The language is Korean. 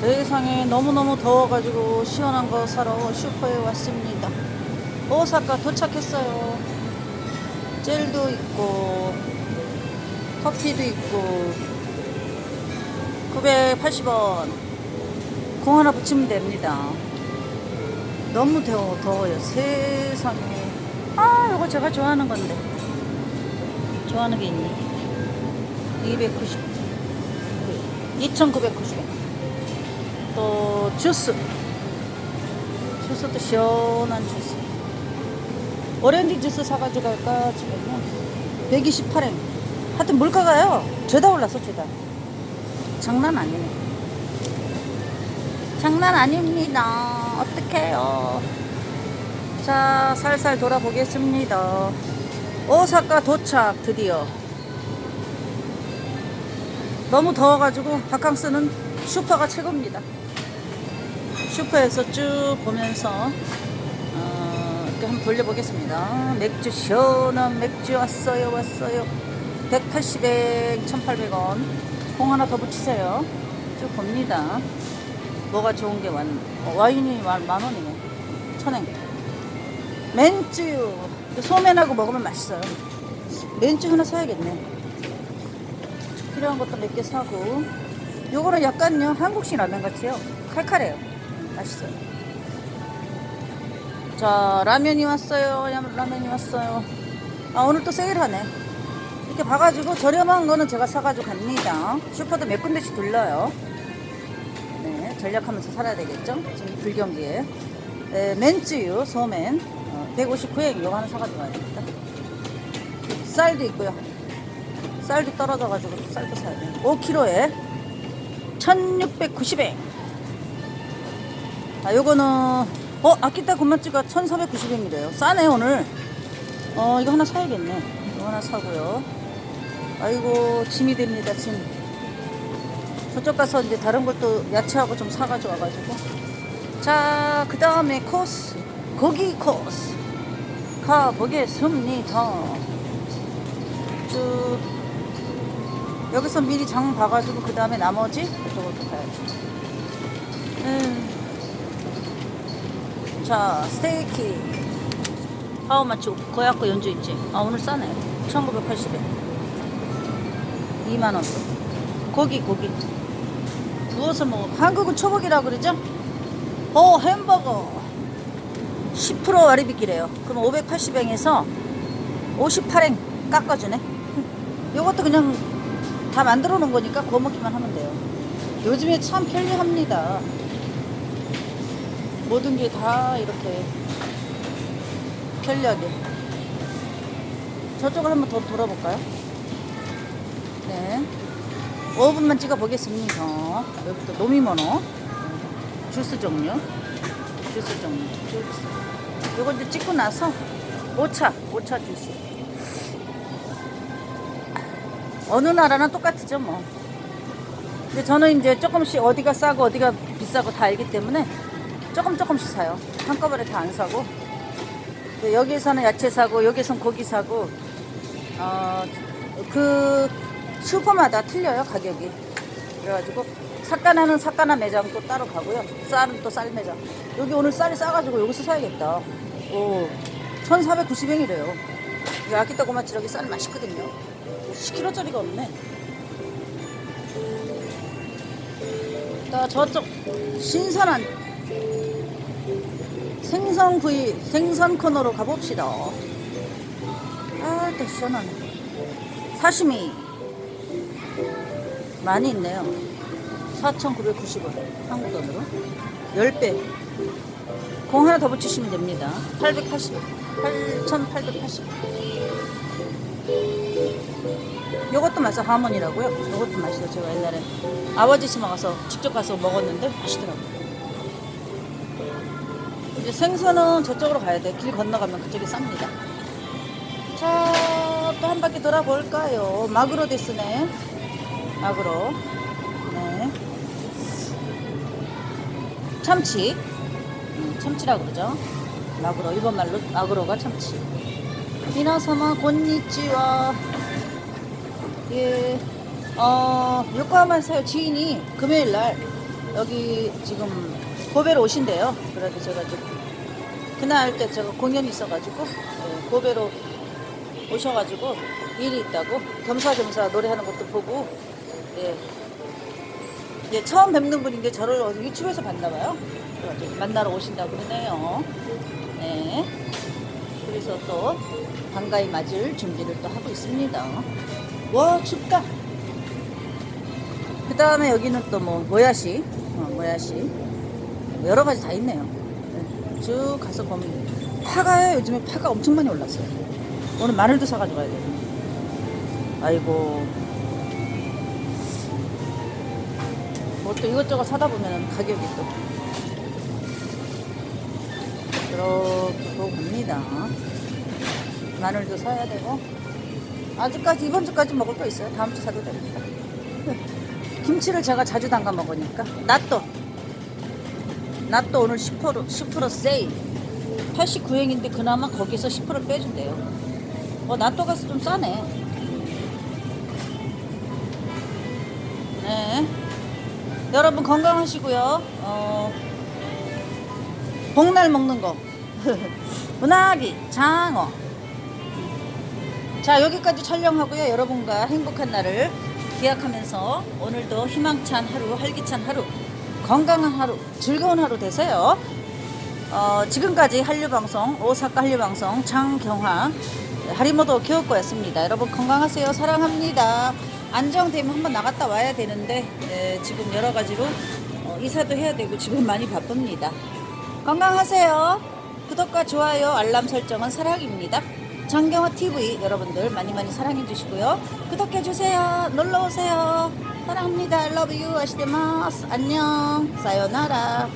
세상에 너무너무 더워가지고 시원한 거 사러 슈퍼에 왔습니다. 오사카 도착했어요. 젤도 있고, 커피도 있고, 980원. 공 하나 붙이면 됩니다. 너무 더워, 더워요. 세상에. 아, 이거 제가 좋아하는 건데. 좋아하는 게 있니? 290. 2,990원. 또 주스. 주스도 시원한 주스. 오렌지 주스 사가지고 갈까 지금요. 128엔. 하여튼 물가가요. 죄다 올랐어 죄다. 장난 아니네. 장난 아닙니다. 어떡해요. 자, 살살 돌아보겠습니다. 오사카 도착, 드디어. 너무 더워가지고 바캉스는 슈퍼가 최고입니다. 슈퍼에서 쭉 보면서 어, 이렇게 한번 돌려보겠습니다. 맥주 시원한 맥주 왔어요, 왔어요. 180엔, 1,800원. 공 하나 더 붙이세요. 쭉 봅니다. 뭐가 좋은 게 완, 어, 와인이 만, 만 원이네. 천엔. 맨쭈. 소면하고 먹으면 맛있어요. 맨쭈 하나 사야겠네. 필요한 것도 몇 개 사고. 요거는 약간요, 한국식 라면 같이요. 칼칼해요. 음, 맛있어요. 자, 라면이 왔어요. 야, 라면이 왔어요. 아, 오늘 또 세일하네. 이렇게 봐가지고 저렴한 거는 제가 사가지고 갑니다. 슈퍼도 몇 군데씩 둘러요. 네, 전략하면서 살아야 되겠죠? 지금 불경기에. 네, 맨쯔유, 소맨. 어, 159엔 이거 하나 사가지고 가야 되겠다. 쌀도 있고요. 쌀도 떨어져가지고 쌀도 사야 돼. 5kg에 1690엔. 아, 요거는, 어, 아키타 군맛지가 1490엔이래요. 싸네, 오늘. 어, 이거 하나 사야겠네. 이거 하나 사고요. 아이고, 짐이 됩니다, 짐. 저쪽 가서 이제 다른 것도 야채하고 좀 사가지고 와가지고. 자, 그 다음에 코스. 고기 코스. 가보겠습니다. 쭉. 여기서 미리 장 봐가지고 그 다음에 나머지 그쪽으로 가야죠. 음. 자, 스테이키. 하우 마치 고약고 연주 있지? 아, 오늘 싸네. 1980엔. 2만원. 고기, 고기. 무엇을 먹어? 한국은 초복이라 그러죠? 어, 햄버거. 10%割引이래요. 그럼 580엔에서 58엔 깎아주네. 요것도 그냥 다 만들어 놓은 거니까 구워 먹기만 하면 돼요. 요즘에 참 편리합니다. 모든 게 다 이렇게 편리하게. 저쪽을 한번 더 돌아볼까요? 네. 5분만 찍어 보겠습니다. 여기 또 노미모노. 주스 종류. 주스 종류. 주스. 요거 이제 찍고 나서 오차, 오차 주스. 어느 나라나 똑같죠, 뭐. 근데 저는 이제 조금씩 어디가 싸고 어디가 비싸고 다 알기 때문에 조금 조금씩 사요. 한꺼번에 다 안 사고. 근데 여기에서는 야채 사고, 여기에서는 고기 사고, 어, 그 슈퍼마다 틀려요, 가격이. 그래가지고 삭간하는 삭간한 매장 또 따로 가고요. 쌀은 또 쌀 매장. 여기 오늘 쌀이 싸가지고 여기서 사야겠다. 오, 1,490엔이래요. 이 아키타 고마치라기 쌀 맛있거든요. 10kg짜리가 없네. 자, 저쪽 신선한 생선 구이, 생선 코너로 가봅시다. 아, 또 시원하네. 사시미. 많이 있네요. 4,990원. 한국 돈으로. 10배. 공 하나 더 붙이시면 됩니다. 880. 8,880. 요것도 맛있어. 하모니라고요. 요것도 맛있어. 제가 옛날에 아버지 집 가서 직접 가서 먹었는데 맛있더라고요. 이제 생선은 저쪽으로 가야 돼. 길 건너가면 그쪽이 쌉니다. 자, 또 한 바퀴 돌아볼까요? 마그로 데스네. 마그로. 네. 참치. 음, 참치라고 그러죠. 마그로. 일본 말로 마그로가 참치. 미나사마 곤니치와. 예. 어, 요코하마에 사요. 지인이 금요일 날 여기 지금 고베로 오신대요. 그래도 제가 좀 그날 때 제가 공연이 있어가지고 예, 고베로 오셔가지고 일이 있다고 겸사겸사 노래하는 것도 보고 예. 이제 처음 뵙는 분인데 저를 어디 유튜브에서 봤나봐요. 만나러 오신다고 그러네요. 네. 그래서 또 반가이 맞을 준비를 또 하고 있습니다. 와 춥다. 그 다음에 여기는 또 뭐 모야시, 어, 모야시 여러 가지 다 있네요. 네. 쭉 가서 보면 파가요. 요즘에 파가 엄청 많이 올랐어요. 오늘 마늘도 사가지고 가야 돼요. 아이고. 뭐 또 이것저것 사다 보면 가격이 또 이렇게 또 갑니다. 마늘도 사야 되고 아직까지 이번 주까지 먹을 거 있어요. 다음 주 사도 됩니다. 김치를 제가 자주 담가 먹으니까 낫또 낫또 오늘 10% 10% 세일 89행인데 그나마 거기서 10% 빼준대요. 어 낫또가 좀 싸네. 네. 여러분 건강하시고요. 어, 복날 먹는 거. 은하기, 장어. 자, 여기까지 촬영하고요. 여러분과 행복한 날을 기약하면서 오늘도 희망찬 하루, 활기찬 하루, 건강한 하루, 즐거운 하루 되세요. 어, 지금까지 한류방송, 오사카 한류방송 장경화 하리모도 교육고였습니다. 여러분 건강하세요. 사랑합니다. 안정되면 한번 나갔다 와야 되는데 에, 지금 여러 가지로 어, 이사도 해야 되고 지금 많이 바쁩니다. 건강하세요. 구독과 좋아요, 알람 설정은 사랑입니다. 장경화 TV 여러분들 많이 많이 사랑해 주시고요. 구독해 주세요. 놀러 오세요. 사랑합니다. I love you. 아시데마스. 안녕. 사요나라.